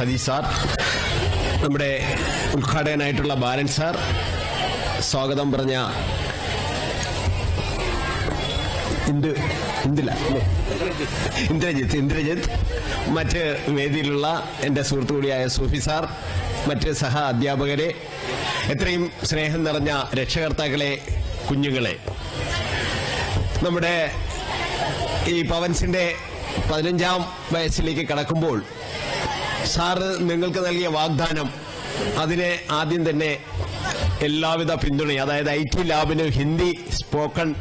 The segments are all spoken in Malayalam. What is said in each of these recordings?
സാർ നമ്മുടെ ഉദ്ഘാടകനായിട്ടുള്ള ബാലൻ സാർ സ്വാഗതം പറഞ്ഞ? ഇന്ദ്രജിത്ത് ഇന്ദ്രജിത്ത് മറ്റ് വേദിയിലുള്ള എന്റെ സുഹൃത്തു കൂടിയായ സൂഫി സാർ മറ്റ് സഹ അധ്യാപകരെ എത്രയും സ്നേഹം നിറഞ്ഞ രക്ഷകർത്താക്കളെ കുഞ്ഞുങ്ങളെ നമ്മുടെ ഈ പവൻസിന്റെ പതിനഞ്ചാം വയസ്സിലേക്ക് കടക്കുമ്പോൾ സാറ് നിങ്ങൾക്ക് നൽകിയ വാഗ്ദാനം അതിനെ ആദ്യം തന്നെ എല്ലാവിധ പിന്തുണയും അതായത് ഐ ടി ലാബിന് ഹിന്ദി സ്പോക്കൺ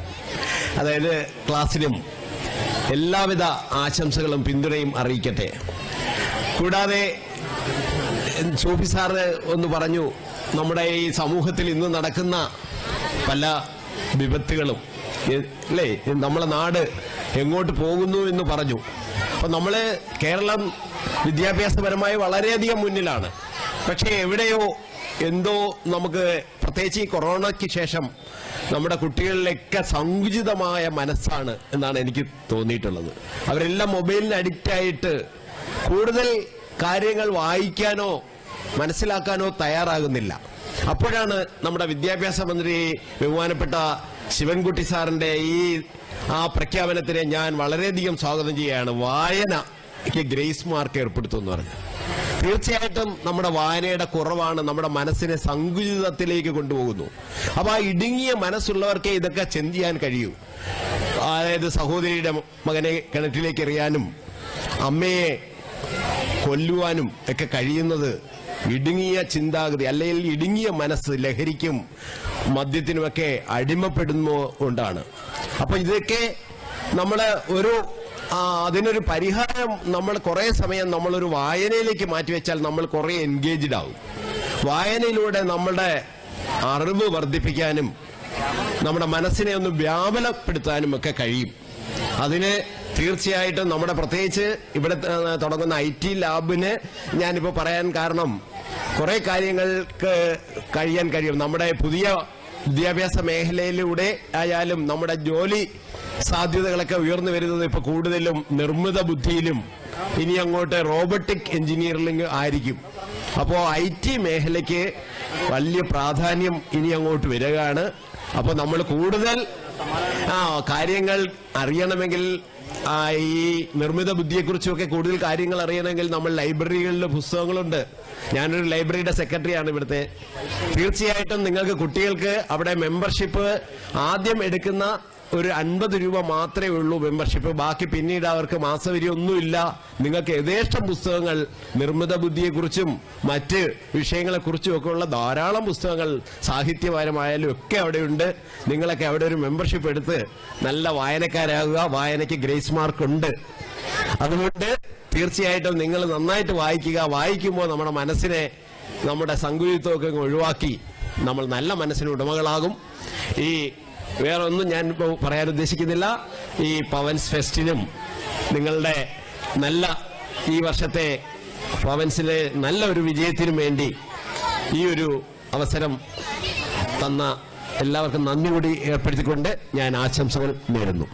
അതായത് ക്ലാസ്സിനും എല്ലാവിധ ആശംസകളും പിന്തുണയും അറിയിക്കട്ടെ. കൂടാതെ സൂഫി സാറ് ഒന്ന് പറഞ്ഞു നമ്മുടെ ഈ സമൂഹത്തിൽ ഇന്ന് നടക്കുന്ന പല വിപത്തുകളും അല്ലേ? നമ്മളെ നാട് എങ്ങോട്ട് പോകുന്നു എന്ന് പറഞ്ഞു. അപ്പൊ നമ്മൾ കേരളം വിദ്യാഭ്യാസപരമായി വളരെയധികം മുന്നിലാണ്. പക്ഷേ എവിടെയോ എന്തോ നമുക്ക് പ്രത്യേകിച്ച് ഈ കൊറോണയ്ക്ക് ശേഷം നമ്മുടെ കുട്ടികളിലൊക്കെ സങ്കുചിതമായ മനസ്സാണ് എന്നാണ് എനിക്ക് തോന്നിയിട്ടുള്ളത്. അവരെല്ലാം മൊബൈലിന് അഡിക്റ്റ് ആയിട്ട് കൂടുതൽ കാര്യങ്ങൾ വായിക്കാനോ മനസ്സിലാക്കാനോ തയ്യാറാകുന്നില്ല. അപ്പോഴാണ് നമ്മുടെ വിദ്യാഭ്യാസ മന്ത്രി ബഹുമാനപ്പെട്ട ശിവൻകുട്ടി സാറിന്റെ ഈ ആ പ്രഖ്യാപനത്തിനെ ഞാൻ വളരെയധികം സ്വാഗതം ചെയ്യുകയാണ്. വായനയ്ക്ക് ഗ്രേസ് മാർക്ക് ഏർപ്പെടുത്തും എന്ന് പറഞ്ഞു. തീർച്ചയായിട്ടും നമ്മുടെ വായനയുടെ കുറവാണ് നമ്മുടെ മനസ്സിനെ സങ്കുചിതത്തിലേക്ക് കൊണ്ടുപോകുന്നു. അപ്പൊ ആ ഇടുങ്ങിയ മനസ്സുള്ളവർക്കേ ഇതൊക്കെ ചിന്തിയാൻ കഴിയൂ. അതായത് സഹോദരിയുടെ മകനെ കിണറ്റിലേക്ക് എറിയാനും അമ്മയെ കൊല്ലുവാനും ഒക്കെ കഴിയുന്നത് ഇടുങ്ങിയ ചിന്താഗതി അല്ലെങ്കിൽ ഇടുങ്ങിയ മനസ്സ് ലഹരിക്കും മദ്യത്തിനുമൊക്കെ അടിമപ്പെടുന്നു കൊണ്ടാണ്. അപ്പൊ ഇതൊക്കെ നമ്മൾ ഒരു അതിനൊരു പരിഹാരം നമ്മൾ കുറെ സമയം നമ്മളൊരു വായനയിലേക്ക് മാറ്റിവെച്ചാൽ നമ്മൾ കുറെ എൻഗേജ്ഡ് ആവും. വായനയിലൂടെ നമ്മളുടെ അറിവ് വർദ്ധിപ്പിക്കാനും നമ്മുടെ മനസ്സിനെ ഒന്ന് വ്യാപനപ്പെടുത്താനും ഒക്കെ കഴിയും. അതിന് തീർച്ചയായിട്ടും നമ്മുടെ പ്രത്യേകിച്ച് ഇവിടെ തുടങ്ങുന്ന ഐ ടി ലാബിന് ഞാനിപ്പോൾ പറയാൻ കാരണം കുറെ കാര്യങ്ങൾക്ക് കഴിയാൻ കഴിയും. നമ്മുടെ പുതിയ വിദ്യാഭ്യാസ മേഖലയിലൂടെ ആയാലും നമ്മുടെ ജോലി സാധ്യതകളൊക്കെ ഉയർന്നു വരുന്നത് ഇപ്പൊ കൂടുതലും നിർമ്മിത ബുദ്ധിയിലും ഇനി അങ്ങോട്ട് റോബോട്ടിക് എഞ്ചിനീയറിംഗ് ആയിരിക്കും. അപ്പോ ഐ ടി മേഖലയ്ക്ക് വലിയ പ്രാധാന്യം ഇനി അങ്ങോട്ട് വരികയാണ്. അപ്പോൾ നമ്മൾ കൂടുതൽ ആ കാര്യങ്ങൾ അറിയണമെങ്കിൽ ഈ നിർമ്മിത ബുദ്ധിയെക്കുറിച്ചൊക്കെ കൂടുതൽ കാര്യങ്ങൾ അറിയണമെങ്കിൽ നമ്മൾ ലൈബ്രറികളിൽ പുസ്തകങ്ങളുണ്ട്. ഞാനൊരു ലൈബ്രറിയുടെ സെക്രട്ടറിയാണ് ഇവിടുത്തെ. തീർച്ചയായിട്ടും നിങ്ങൾക്ക് കുട്ടികൾക്ക് അവിടെ മെമ്പർഷിപ്പ് ആദ്യം എടുക്കുന്ന ഒരു അൻപത് രൂപ മാത്രമേ ഉള്ളൂ മെമ്പർഷിപ്പ്. ബാക്കി പിന്നീട് അവർക്ക് മാസവരി ഒന്നുമില്ല നിങ്ങൾക്ക് യഥേഷ്ടം പുസ്തകങ്ങൾ നിർമ്മിത ബുദ്ധിയെക്കുറിച്ചും മറ്റ് വിഷയങ്ങളെക്കുറിച്ചും ഒക്കെ ഉള്ള ധാരാളം പുസ്തകങ്ങൾ സാഹിത്യപരമായാലും ഒക്കെ അവിടെയുണ്ട്. നിങ്ങളൊക്കെ അവിടെ ഒരു മെമ്പർഷിപ്പ് എടുത്ത് നല്ല വായനക്കാരാകുക. വായനയ്ക്ക് ഗ്രേസ് മാർക്ക് ഉണ്ട് അതുകൊണ്ട് തീർച്ചയായിട്ടും നിങ്ങൾ നന്നായിട്ട് വായിക്കുക. വായിക്കുമ്പോൾ നമ്മുടെ മനസ്സിനെ നമ്മുടെ സങ്കുചിത്വമൊക്കെ ഒഴിവാക്കി നമ്മൾ നല്ല മനസ്സിന് ഉടമകളാകും. ഈ വേറെ ഒന്നും ഞാൻ ഇപ്പോൾ പറയാൻ ഉദ്ദേശിക്കുന്നില്ല. ഈ പവൻസ് ഫെസ്റ്റിനും നിങ്ങളുടെ നല്ല ഈ വർഷത്തെ പവൻസിലെ നല്ല ഒരു വിജയത്തിനും വേണ്ടി ഈ ഒരു അവസരം തന്ന എല്ലാവർക്കും നന്ദി കൂടി ഏർപ്പെടുത്തിക്കൊണ്ട് ഞാൻ ആശംസകൾ നേരുന്നു.